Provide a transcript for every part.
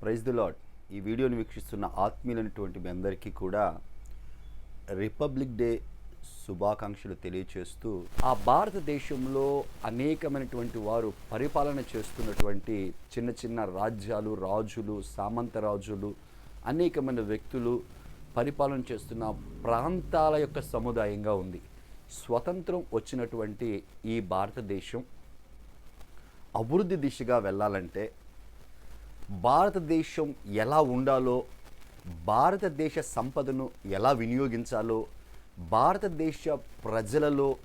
Praise the lord ఈ వీడియోని వీక్షిస్తున్న ఆత్మీయులైనటువంటి మీ అందరికీ కూడా రిపబ్లిక్ డే శుభాకాంక్షలు తెలియచేస్తూ ఆ భారతదేశంలో అనేకమైనటువంటి వారు పరిపాలన చేస్తున్నటువంటి చిన్న చిన్న రాజ్యాలు రాజులు సామంత రాజులు అనేకమైన వ్యక్తులు పరిపాలన చేస్తున్న ప్రాంతాల యొక్క సముదాయంగా ఉంది. స్వతంత్రం వచ్చినటువంటి ఈ భారతదేశం అభివృద్ధి దిశగా వెళ్ళాలంటే భారతదేశం ఎలా ఉండాలో భారతదేశ సంపదను ఎలా వినియోగించాలో భారతదేశ ప్రజలలో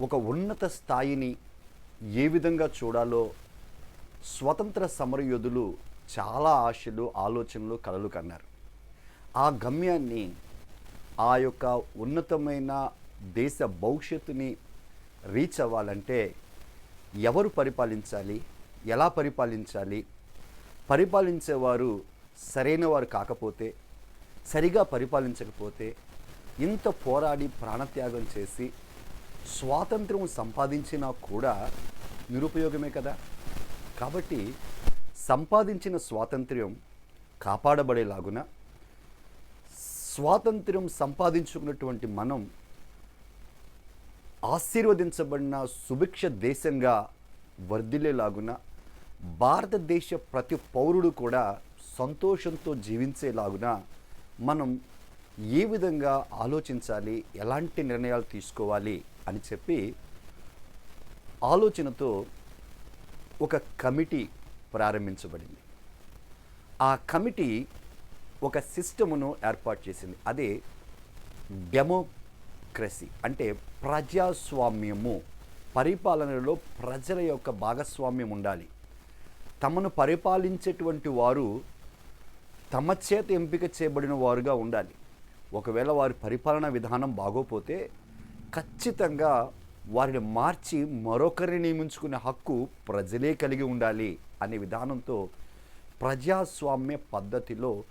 ఒక ఉన్నత స్థాయిని ఏ విధంగా చూడాలో స్వతంత్ర సమరయోధులు చాలా ఆశలు ఆలోచనలు కలలు కన్నారు. ఆ గమ్యాన్ని ఆ యొక్క ఉన్నతమైన దేశ భవిష్యత్తుని రీచ్ అవ్వాలంటే ఎవరు పరిపాలించాలి ఎలా పరిపాలించాలి పరిపాలించేవారు సరైన వారు కాకపోతే సరిగా పరిపాలించకపోతే ఇంత పోరాడి ప్రాణత్యాగం చేసి స్వాతంత్రం సంపాదించినా కూడా నిరుపయోగమే కదా. కాబట్టి సంపాదించిన స్వాతంత్ర్యం కాపాడబడేలాగున స్వాతంత్ర్యం సంపాదించుకున్నటువంటి మనం ఆశీర్వదించబడిన సుభిక్ష దేశంగా వర్ధిల్లేలాగున భారతదేశ ప్రతి పౌరుడు కూడా సంతోషంతో జీవించేలాగున మనం ఏ విధంగా ఆలోచించాలి ఎలాంటి నిర్ణయాలు తీసుకోవాలి అని చెప్పి ఆలోచనతో ఒక కమిటీ ప్రారంభించబడింది. ఆ కమిటీ ఒక సిస్టమును ఏర్పాటు చేసింది. అదే డెమోక్రసీ అంటే ప్రజాస్వామ్యము పరిపాలనలో ప్రజల యొక్క భాగస్వామ్యం ఉండాలి. తమను పరిపాలించేటువంటి వారు తమ చేత ఎంపిక చేయబడిన వారుగా ఉండాలి. ఒకవేళ వారి పరిపాలనా విధానం బాగోపోతే ఖచ్చితంగా వారిని మార్చి మరొకరిని నియమించుకునే హక్కు ప్రజలే కలిగి ఉండాలి అనే విధానంతో ప్రజాస్వామ్య పద్ధతిలో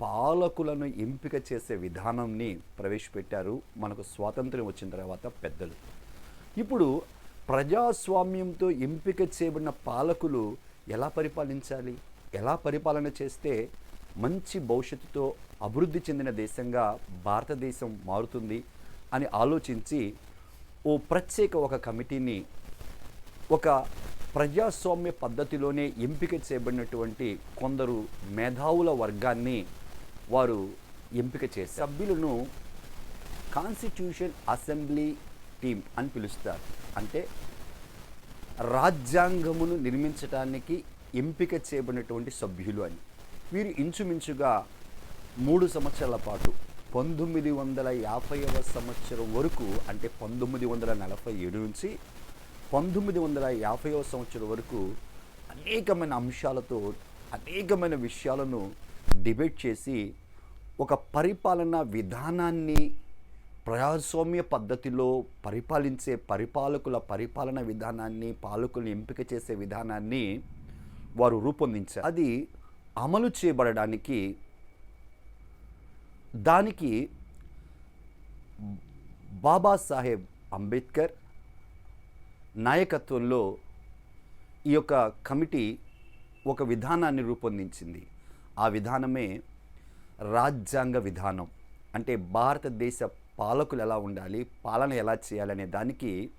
పాలకులను ఎంపిక చేసే విధానాన్ని ప్రవేశపెట్టారు. మనకు స్వాతంత్ర్యం వచ్చిన తర్వాత పెద్దలు. ఇప్పుడు ప్రజాస్వామ్యంతో ఎంపిక చేయబడిన పాలకులు ఎలా పరిపాలించాలి? ఎలా పరిపాలన చేస్తే మంచి భవిష్యత్తుతో అభివృద్ధి చెందిన దేశంగా భారతదేశం మారుతుంది అని ఆలోచించి ఓ ప్రత్యేక ఒక కమిటీని ఒక ప్రజాస్వామ్య పద్ధతిలోనే ఎంపిక చేయబడినటువంటి కొందరు మేధావుల వర్గాన్ని వారు ఎంపిక చేశారు. సభ్యులను కాన్స్టిట్యూషన్ అసెంబ్లీ టీం అని పిలుస్తారు. అంటే రాజ్యాంగమును నిర్మించటానికి ఎంపిక చేయబడినటువంటి సభ్యులు అని. వీరు ఇంచుమించుగా మూడు సంవత్సరాల పాటు పంతొమ్మిది వందల యాభైవ సంవత్సరం వరకు అంటే పంతొమ్మిది వందల నలభై ఏడు నుంచి పంతొమ్మిది వందల యాభైవ సంవత్సరం వరకు అనేకమైన అంశాలతో అనేకమైన విషయాలను డిబేట్ చేసి ఒక పరిపాలనా విధానాన్ని ప్రజాస్వామ్య పద్ధతిలో పరిపాలించే పరిపాలకుల పరిపాలన విధానాన్ని పాలకులను ఎంపిక చేసే విధానాన్ని వారు రూపొందించారు. అది అమలు చేయబడడానికి దానికి బాబాసాహెబ్ అంబేద్కర్ నాయకత్వంలో ఈ యొక్క కమిటీ ఒక విధానాన్ని రూపొందించింది. ఆ విధానమే రాజ్యాంగ విధానం. అంటే భారతదేశ పాలకులు ఎలా ఉండాలి పాలన ఎలా చేయాలనే దానికి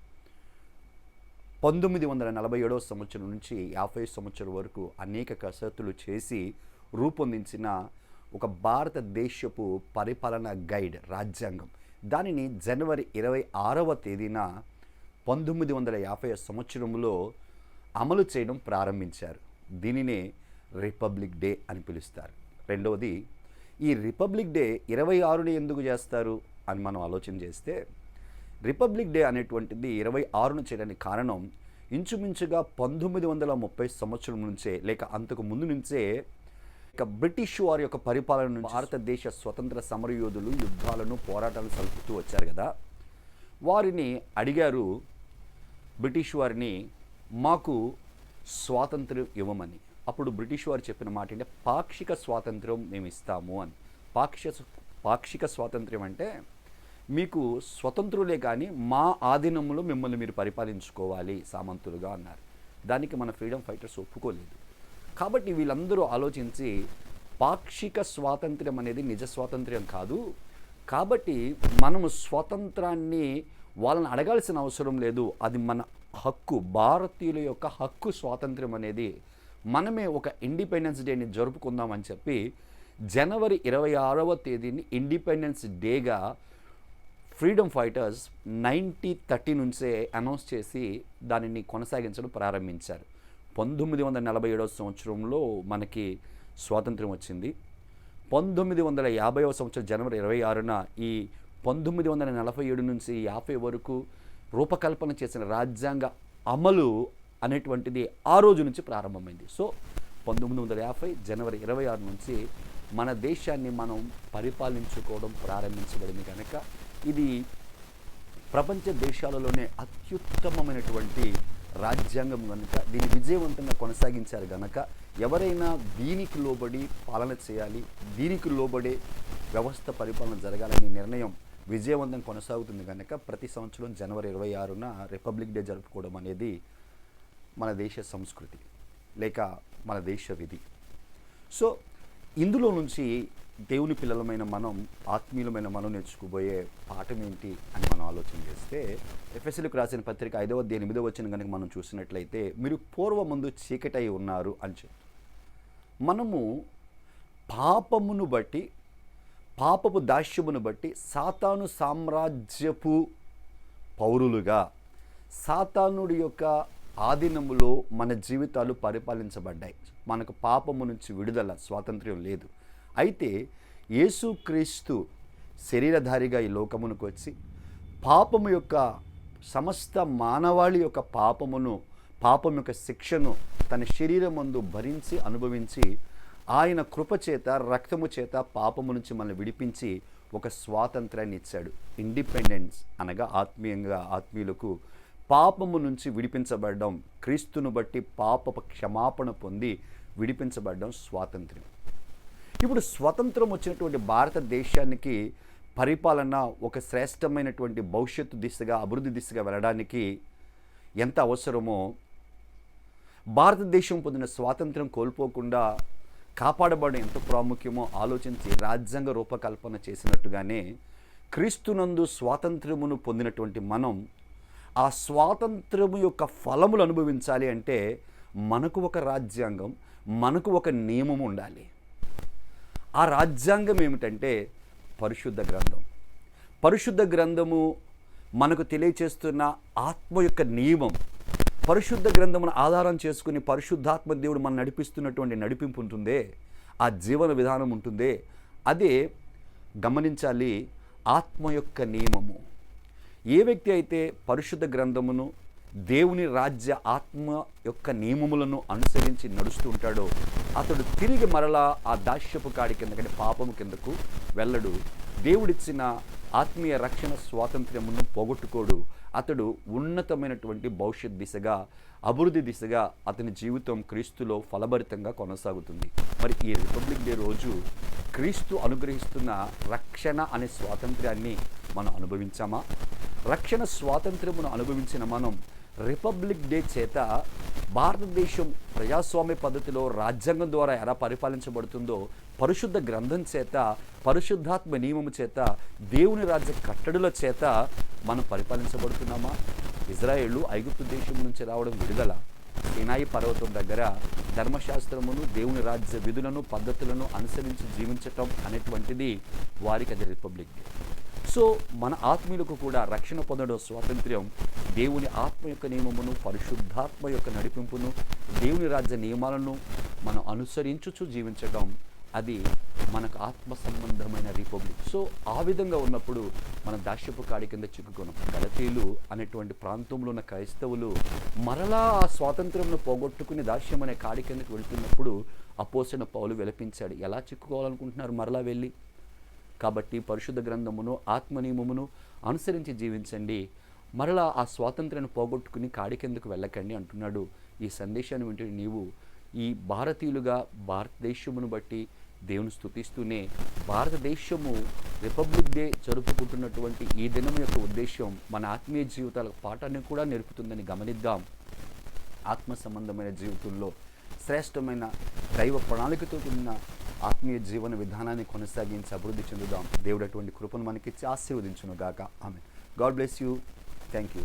పంతొమ్మిది వందల నలభై ఏడవ సంవత్సరం నుంచి యాభై సంవత్సరం వరకు అనేక కసరత్తులు చేసి రూపొందించిన ఒక భారతదేశపు పరిపాలన గైడ్ రాజ్యాంగం. దానిని జనవరి ఇరవై ఆరవ తేదీన పంతొమ్మిది వందల యాభై సంవత్సరంలో అమలు చేయడం ప్రారంభించారు. దీనినే రిపబ్లిక్ డే అని పిలుస్తారు. రెండవది ఈ రిపబ్లిక్ డే ఇరవై ఆరుని ఎందుకు చేస్తారు? అని మనం ఆలోచన చేస్తే రిపబ్లిక్ డే అనేటువంటిది ఇరవై ఆరును చేయడానికి కారణం ఇంచుమించుగా పంతొమ్మిది వందల ముప్పై సంవత్సరం నుంచే లేక అంతకు ముందు నుంచే ఇక బ్రిటిష్ వారి యొక్క పరిపాలన నుంచి భారతదేశ స్వతంత్ర సమరయోధులు యుద్ధాలను పోరాటాలను సలుపుతూ వచ్చారు కదా. వారిని అడిగారు బ్రిటిష్ వారిని మాకు స్వాతంత్రం ఇవ్వమని. అప్పుడు బ్రిటిష్ వారు చెప్పిన మాట ఏంటంటే పాక్షిక స్వాతంత్రం మేము ఇస్తాము అని. పాక్షిక పాక్షిక స్వాతంత్రం అంటే మీకు స్వతంత్రులే కానీ మా ఆధీనంలో మిమ్మల్ని మీరు పరిపాలించుకోవాలి సామంతులుగా అన్నారు. దానికి మన ఫ్రీడమ్ ఫైటర్స్ ఒప్పుకోలేదు. కాబట్టి వీళ్ళందరూ ఆలోచించి పాక్షిక స్వాతంత్ర్యం అనేది నిజ స్వాతంత్ర్యం కాదు. కాబట్టి మనము స్వాతంత్రాన్ని వాళ్ళని అడగాల్సిన అవసరం లేదు. అది మన హక్కు భారతీయుల యొక్క హక్కు స్వాతంత్ర్యం అనేది మనమే ఒక ఇండిపెండెన్స్ డేని జరుపుకుందామని చెప్పి జనవరి ఇరవై ఆరవ తేదీని ఇండిపెండెన్స్ డేగా ఫ్రీడమ్ ఫైటర్స్ నైంటీ థర్టీ నుంచే అనౌన్స్ చేసి దానిని కొనసాగించడం ప్రారంభించారు. పంతొమ్మిది వందల నలభై ఏడవ సంవత్సరంలో మనకి స్వాతంత్రం వచ్చింది. పంతొమ్మిది వందల యాభైవ సంవత్సరం జనవరి ఇరవై ఆరున ఈ పంతొమ్మిది వందల నలభై ఏడు నుంచి యాభై వరకు రూపకల్పన చేసిన రాజ్యాంగ అమలు అనేటువంటిది ఆ రోజు నుంచి ప్రారంభమైంది. సో పంతొమ్మిది వందల యాభై జనవరి ఇరవై ఆరు నుంచి మన దేశాన్ని మనం పరిపాలించుకోవడం ప్రారంభించబడింది కనుక ఇది ప్రపంచ దేశాలలోనే అత్యుత్తమమైనటువంటి రాజ్యాంగం కనుక దీన్ని విజయవంతంగా కొనసాగించారు కనుక ఎవరైనా దీనికి లోబడి పాలన చేయాలి దీనికి లోబడే వ్యవస్థ పరిపాలన జరగాలనే నిర్ణయం విజయవంతం కొనసాగుతుంది కనుక ప్రతి సంవత్సరం జనవరి ఇరవై ఆరున రిపబ్లిక్ డే జరుపుకోవడం అనేది మన దేశ సంస్కృతి లేక మన దేశ విధి. సో ఇందులో నుంచి దేవుని పిల్లలమైన మనం ఆత్మీయులమైన మనం నేర్చుకోబోయే పాఠం ఏంటి అని మనం ఆలోచన చేస్తే ఎఫ్ఎస్ఎల్కి రాసిన పత్రిక ఐదవ అధ్యాయం ఎనిమిదవ వచ్చిన కనుక మనం చూసినట్లయితే మీరు పూర్వ ముందు చీకటై ఉన్నారు అని చెప్తారు మనము పాపమును బట్టి పాపపు దాస్యమును బట్టి సాతాను సామ్రాజ్యపు పౌరులుగా సాతానుడి యొక్క ఆధీనములో మన జీవితాలు పరిపాలించబడ్డాయి. మనకు పాపము నుంచి విడుదల స్వాతంత్ర్యం లేదు. అయితే యేసుక్రీస్తు శరీరధారిగా ఈ లోకమునకు వచ్చి పాపము యొక్క సమస్త మానవాళి యొక్క పాపమును పాపం యొక్క శిక్షను తన శరీరమందు భరించి అనుభవించి ఆయన కృపచేత రక్తము చేత పాపము నుంచి మనల్ని విడిపించి ఒక స్వాతంత్రాన్ని ఇచ్చాడు. ఇండిపెండెన్స్ అనగా ఆత్మీయంగా ఆత్మీయులకు పాపము నుంచి విడిపించబడడం క్రీస్తును బట్టి పాప క్షమాపణ పొంది విడిపించబడడం స్వాతంత్ర్యం. ఇప్పుడు స్వతంత్రం వచ్చినటువంటి భారతదేశానికి పరిపాలన ఒక శ్రేష్టమైనటువంటి భవిష్యత్తు దిశగా అభివృద్ధి దిశగా వెళ్ళడానికి ఎంత అవసరమో భారతదేశం పొందిన స్వాతంత్రం కోల్పోకుండా కాపాడబడడం ఎంత ప్రాముఖ్యమో ఆలోచించి రాజ్యాంగ రూపకల్పన చేసినట్టుగానే క్రీస్తునందు స్వాతంత్ర్యమును పొందినటువంటి మనం ఆ స్వాతంత్రము యొక్క ఫలములు అనుభవించాలి అంటే మనకు ఒక రాజ్యాంగం మనకు ఒక నియమం ఉండాలి. ఆ రాజ్యాంగం ఏమిటంటే పరిశుద్ధ గ్రంథం. పరిశుద్ధ గ్రంథము మనకు తెలియచేస్తున్న ఆత్మ యొక్క నియమం. పరిశుద్ధ గ్రంథమును ఆధారం చేసుకుని పరిశుద్ధాత్మ దేవుడు మనం నడిపిస్తున్నటువంటి నడిపింపు ఉంటుందే ఆ జీవన విధానం ఉంటుందే. అదే గమనించాలి ఆత్మ యొక్క నియమము. ఏ వ్యక్తి అయితే పరిశుద్ధ గ్రంథమును దేవుని రాజ్య ఆత్మ యొక్క నియమములను అనుసరించి నడుస్తూ ఉంటాడో అతడు తిరిగి మరలా ఆ దాస్యపు కాడి కిందకంటే పాపము కిందకు వెళ్ళడు. దేవుడిచ్చిన ఆత్మీయ రక్షణ స్వాతంత్ర్యమును పోగొట్టుకోడు. అతడు ఉన్నతమైనటువంటి భవిష్యత్ దిశగా అభివృద్ధి దిశగా అతని జీవితం క్రీస్తులో ఫలభరితంగా కొనసాగుతుంది. మరి ఈ రిపబ్లిక్ డే రోజు క్రీస్తు అనుగ్రహిస్తున్న రక్షణ అనే స్వాతంత్ర్యాన్ని మనం అనుభవించామా? రక్షణ స్వాతంత్ర్యమును అనుభవించిన మనం రిపబ్లిక్ డే చేత భారతదేశం ప్రజాస్వామ్య పద్ధతిలో రాజ్యాంగం ద్వారా ఎలా పరిపాలించబడుతుందో పరిశుద్ధ గ్రంథం చేత పరిశుద్ధాత్మ నియమము చేత దేవుని రాజ్య కట్టడుల చేత మనం పరిపాలించబడుతున్నామా? ఇజ్రాయేళ్ళు ఐగుప్తు దేశం నుంచి రావడం విడుదల. సినాయి పర్వతం దగ్గర ధర్మశాస్త్రమును దేవుని రాజ్య విధులను పద్ధతులను అనుసరించి జీవించటం అనేటువంటిది వారికి అది రిపబ్లిక్ డే. సో మన ఆత్మీయులకు కూడా రక్షణ పొందడం స్వాతంత్ర్యం. దేవుని ఆత్మ యొక్క నియమమును పరిశుద్ధాత్మ యొక్క నడిపింపును దేవుని రాజ్య నియమాలను మనం అనుసరించుచు జీవించడం అది మనకు ఆత్మ సంబంధమైన రిపబ్లిక్. సో ఆ విధంగా ఉన్నప్పుడు మన దాస్యపు కాడి కింద చిక్కుకున్నాం. గలతీలు అనేటువంటి ప్రాంతంలో ఉన్న క్రైస్తవులు మరలా ఆ స్వాతంత్రంను పోగొట్టుకుని దాస్యం అనే కాడి కిందకి వెళ్తున్నప్పుడు అపోసిన పౌలు విలపించాడు. ఎలా చిక్కుకోవాలనుకుంటున్నారు? మరలా వెళ్ళి కాబట్టి పరిశుద్ధ గ్రంథమును ఆత్మనియమమును అనుసరించి జీవించండి. మరలా ఆ స్వాతంత్రాన్ని పోగొట్టుకుని కాడికెందుకు వెళ్ళకండి అంటున్నాడు. ఈ సందేశాన్ని వింటే నీవు ఈ భారతీయులుగా భారతదేశమును బట్టి దేవుని స్థుతిస్తూనే భారతదేశము రిపబ్లిక్ డే జరుపుకుంటున్నటువంటి ఈ దినం యొక్క ఉద్దేశం మన ఆత్మీయ జీవితాల పాఠాన్ని కూడా నేర్పుతుందని గమనిద్దాం. ఆత్మ సంబంధమైన జీవితంలో శ్రేష్టమైన దైవ ప్రణాళికతో కూడిన ఆత్మీయ జీవన విధానాన్ని కొనసాగించి అభివృద్ధి చెందుదాం. దేవుడు అటువంటి కృపను మనకిచ్చి ఆశీర్వదించును గాక ఆమె God bless you. Thank you